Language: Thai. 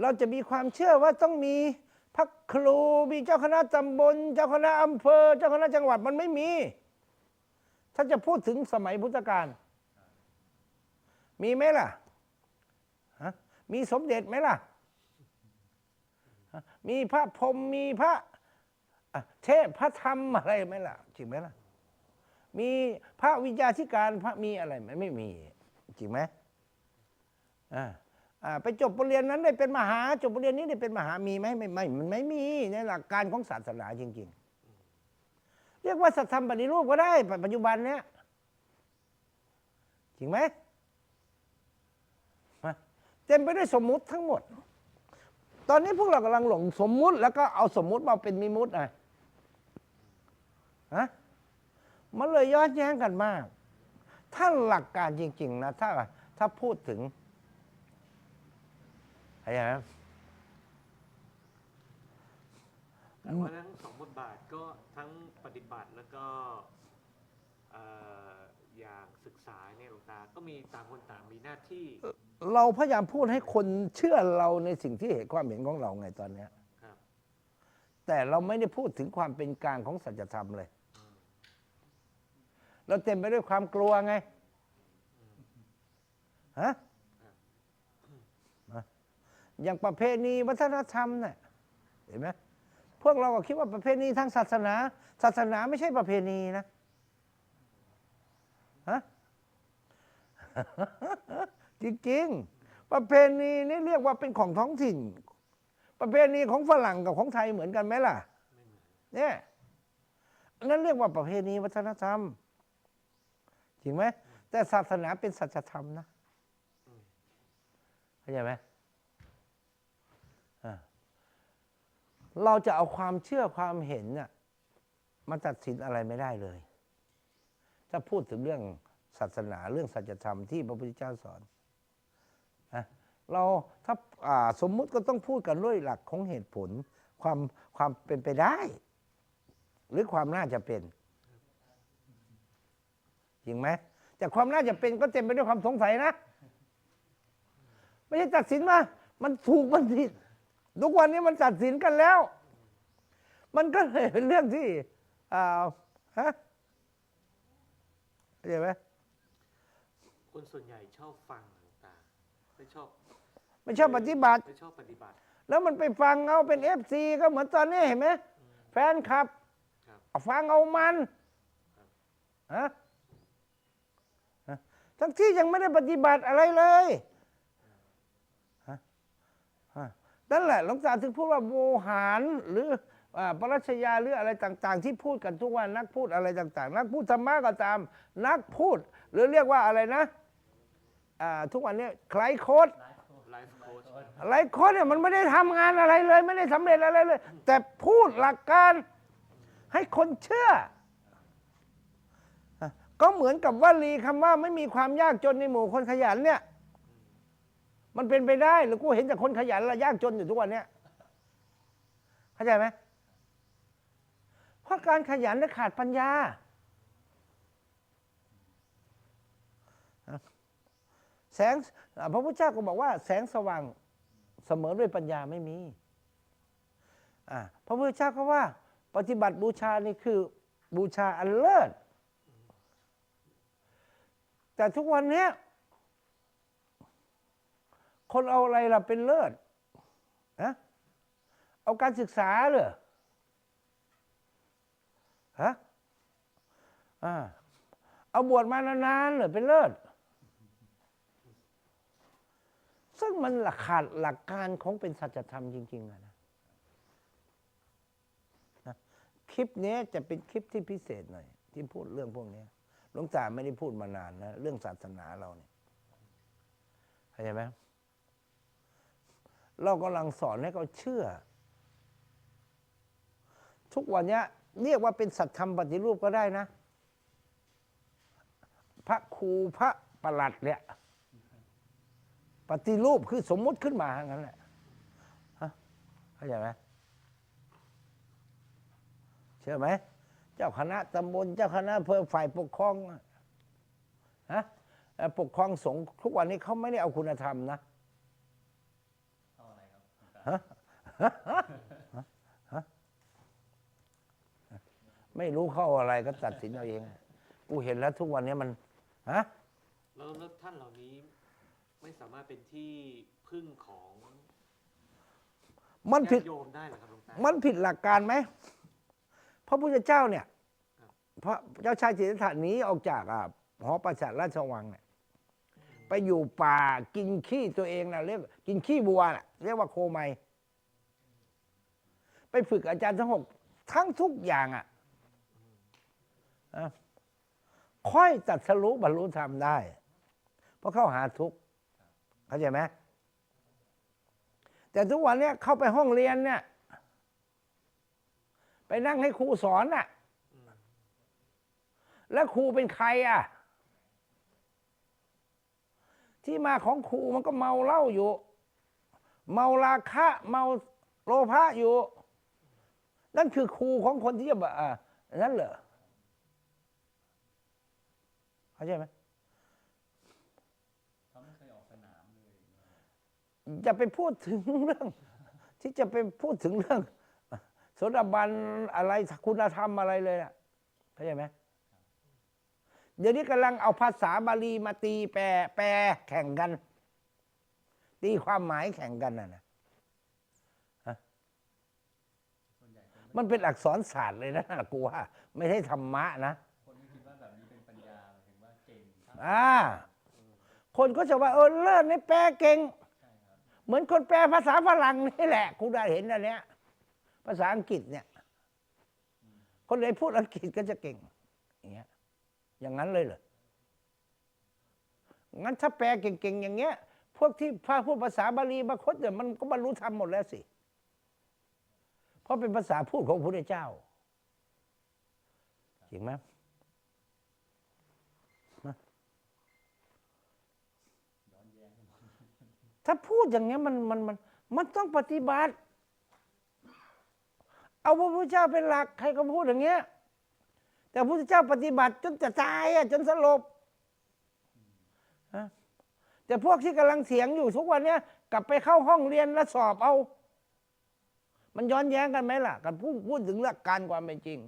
เราจะมีความเชื่อว่าต้องมีพระครูมีเจ้าคณะตำบล เจ้าคณะอำเภอ เจ้าคณะจังหวัดมันไม่มี ถ้าจะพูดถึงสมัยพุทธกาลมีไหมล่ะฮะมีสมเด็จไหมล่ะ มีพระพรมมีพระเทพพระธรรมอะไรไหมล่ะจริงไหมล่ะ มีพระวิญญาธิการพระมีอะไรไหมไม่มี จริงไหมอ่า ไปจบบทเรียนนั้นได้เป็นมหาจบบทเรียนนี้ได้เป็นมหามีไหมไม่ไม่มันไม่มีในหลักการของศาสนาจริง ๆ เรียกว่าสัตธรรมปฏิรูปก็ได้ปัจจุบันเนี้ยจริงไหมมาเต็มไปด้วยสมมุติทั้งหมด ตอนนี้พวกเรากำลังหลงสมมุติ แล้วก็เอาสมมุติมาเป็นมิมุติไงฮะมันเลยย้อนแย้งกันมาก ถ้าหลักการจริง ๆ นะ ถ้าถ้าพูดถึง อะไรนะแต่ว่าทั้งสองบทบาทก็ทั้งปฏิบัติแล้วก็เอ่ออย่างศึกษาเนี่ยหลวงตาก็มีต่างคนต่างมีหน้าที่เราพยายามพูดให้คนเชื่อเราในสิ่งที่เห็นความเห็นของเราไงตอนเนี้ย ครับแต่เราไม่ได้พูดถึงความเป็นกลางของสัจธรรมเลย เราเต็มไปด้วยความกลัวไง ฮะฮะ อย่างประเพณีวัฒนธรรมเนี่ยเห็นไหมพวกเราก็คิดว่าประเพณีทางศาสนา ศาสนาไม่ใช่ประเพณีนะฮะจริงๆ ประเพณีนี่เรียกว่าเป็นของท้องถิ่น ประเพณีของฝรั่งกับของไทยเหมือนกันไหมล่ะเนี่ยนนั้นเรียกว่าประเพณีวัฒนธรรมจริงไหมแต่ศาสนาเป็นสัจธรรมนะเข้าใจไหมอ่า เราจะเอาความเชื่อความเห็นน่ะมาตัดสินอะไรไม่ได้เลย ถ้าพูดถึงเรื่องศาสนาเรื่องสัจธรรมที่พระพุทธเจ้าสอนนะเราถ้าาสมมุติก็ต้องพูดกันด้วยหลักของเหตุผล ความความเป็นไปได้ หรือความน่าจะเป็นจริงไหมแต่ความน่าจะเป็นก็เต็มไปด้วยความสงสัยนะ ไม่ใช่ตัดสินมามันถูกมันผิด ทุกวันนี้มันตัดสินกันแล้ว มันก็เลยเป็นเรื่องที่อ่าฮะเข้าใจไหมคนส่วนใหญ่ชอบฟังหลวงตาไม่ชอบไม่ชอบปฏิบัติ ไม่ชอบปฏิบัติ แล้วมันไปฟังเอาเป็นเอฟซีก็เหมือนตอนนี้เห็นไหมแฟนคลับครับฟังเอามันฮะฮะทั้งที่ยังไม่ได้ปฏิบัติอะไรเลยฮะฮะ นั่นแหละหลวงตาถึงพูดว่าโมหารหรือปรัชญาหรืออะไรต่าง ๆ ที่พูดกันทุกวันนักพูดอะไรต่าง ๆ นักพูดธรรมะก็ตาม นักพูด หรือเรียกว่าอะไรนะทุกวันนี้ใครโค้ดไลฟ์โค้ชหลายคนเนี่ยมันไม่ได้ทำงานอะไรเลย ไม่ได้สำเร็จอะไรเลย แต่พูดหลักการให้คนเชื่อ ก็เหมือนกับวลีคำว่าไม่มีความยากจนในหมู่คนขยันเนี่ย มันเป็นไปได้หรือกูเห็นแต่คนขยันและยากจนอยู่ทุกวันเนี้ยเข้าใจไหมเพราะการขยันและขาดปัญญา แสงพระพุทธเจ้าก็บอกว่า แสงสว่างเสมอด้วยปัญญาไม่มีพระพุทธเจ้าก็ว่า ปฏิบัติบูชานี่คือบูชาอันเลิศแต่ทุกวันเนี้ย คนเอาอะไรล่ะเป็นเลิศนะเอาการศึกษาเหรอฮะอ่าเอาบวชมานานๆเหรอเป็นเลิศซึ่งมันหลักขาดหลักการของเป็นสัจธรรมจริง ๆอะนะนะคลิปนี้จะเป็นคลิปที่พิเศษหน่อย ที่พูดเรื่องพวกนี้หลวงตาไม่ได้พูดมานานนะ เรื่องศาสนาเราเนี่ยเข้าใจไหม เรากำลังสอนให้เขาเชื่อ ทุกวันนี้เรียกว่าเป็นสัตธรรมปฏิรูปก็ได้นะ พระครูพระประหลัดเนี่ยปฏิรูปคือสมมุติขึ้นมาอย่างนั้นแหละเข้าใจไหมเชื่อไหม เจ้าคณะตำบลเจ้าคณะอำเภอฝ่ายปกครองฮะเอ่ปกครองสงฆ์ทุกวันนี้เขาไม่ได้เอาคุณธรรมนะ ไรครับไม่รู้เข้าอะไรก็ตัดสินเอาเอง กูเห็นแล้วทุกวันนี้มันฮะแล้วแล้วท่านเหล่านี้ไม่สามารถเป็นที่พึ่งของมันผิดญาติโยมได้เหรอครับหลวงตามันผิดหลักการไหมพระพุทธเจ้าเนี่ยครับพระเจ้าชายสิทธัตถะหนีออกจากอะหอประสาทราชวังเนี่ย ไปอยู่ป่ากินขี้ตัวเองนะเรียกกินขี้บัวนะเรียกว่าโคไมไปฝึกอาจารย์ทั้งหกทั้งทุกอย่างอะอะค่อยตัดสรุบรรลุธรรมได้ เพราะเข้าหาทุกเข้าใจไหมแต่ทุกวันเนี้ยเข้าไปห้องเรียนเนี่ย ไปนั่งให้ครูสอนน่ะ แล้วครูเป็นใครอะ ที่มาของครูมันก็เมาเหล้าอยู่ เมาราคะเมาโลภะอยู่ นั่นคือครูของคนที่จะแบบอ่านั่นเหรอเข้าใจไหมเขาไม่เคยออกสนามเลยจะไปพูดถึงเรื่อง ที่จะไปพูดถึงเรื่องโสดาบันอะไรคุณธรรมอะไรเลยน่ะเข้าใจไหม เดี๋ยวนี้กำลังเอาภาษาบาลีมาตีแปลแปลแข่งกัน ตีความหมายแข่งกันน่ะนะมันเป็นอักษรศาสตร์เลยนะกูว่า ไม่ใช่ธรรมะนะคนก็คิดว่าแบบนี้เป็นปัญญาถึงว่าเก่งอ่าคนก็จะว่าเออเลิศในแปลเก่ง เหมือนคนแปลภาษาฝรั่งนี่แหละกูได้เห็นอันเนี้ย ภาษาอังกฤษเนี่ย คนไหนพูดอังกฤษก็จะเก่งอย่างเงี้ย อย่างนั้นเลยเหรอ งั้นถ้าแปลเก่งๆอย่างเงี้ย พวกที่พาพูดภาษาบาลีบาคตเนี่ยมันก็บรรลุธรรมหมดแล้วสิ เพราะเป็นภาษาพูดของพระพุทธเจ้า จริงไหมย้อนแย้งกันหมถ้าพูดอย่างเงี้ยมันมันมันมันต้องปฏิบัติ เอาพระพุทธเจ้าเป็นหลัก ใครก็พูดอย่างเงี้ย แต่พระพุทธเจ้าปฏิบัติจนจะตายอะจนสลบแต่พวกที่กำลังเสียงอยู่ทุกวันเนี้ยกลับไปเข้าห้องเรียนแล้วสอบเอา มันย้อนแย้งกันไหมล่ะ กันพูดพูดถึงหลักการความเป็นจริง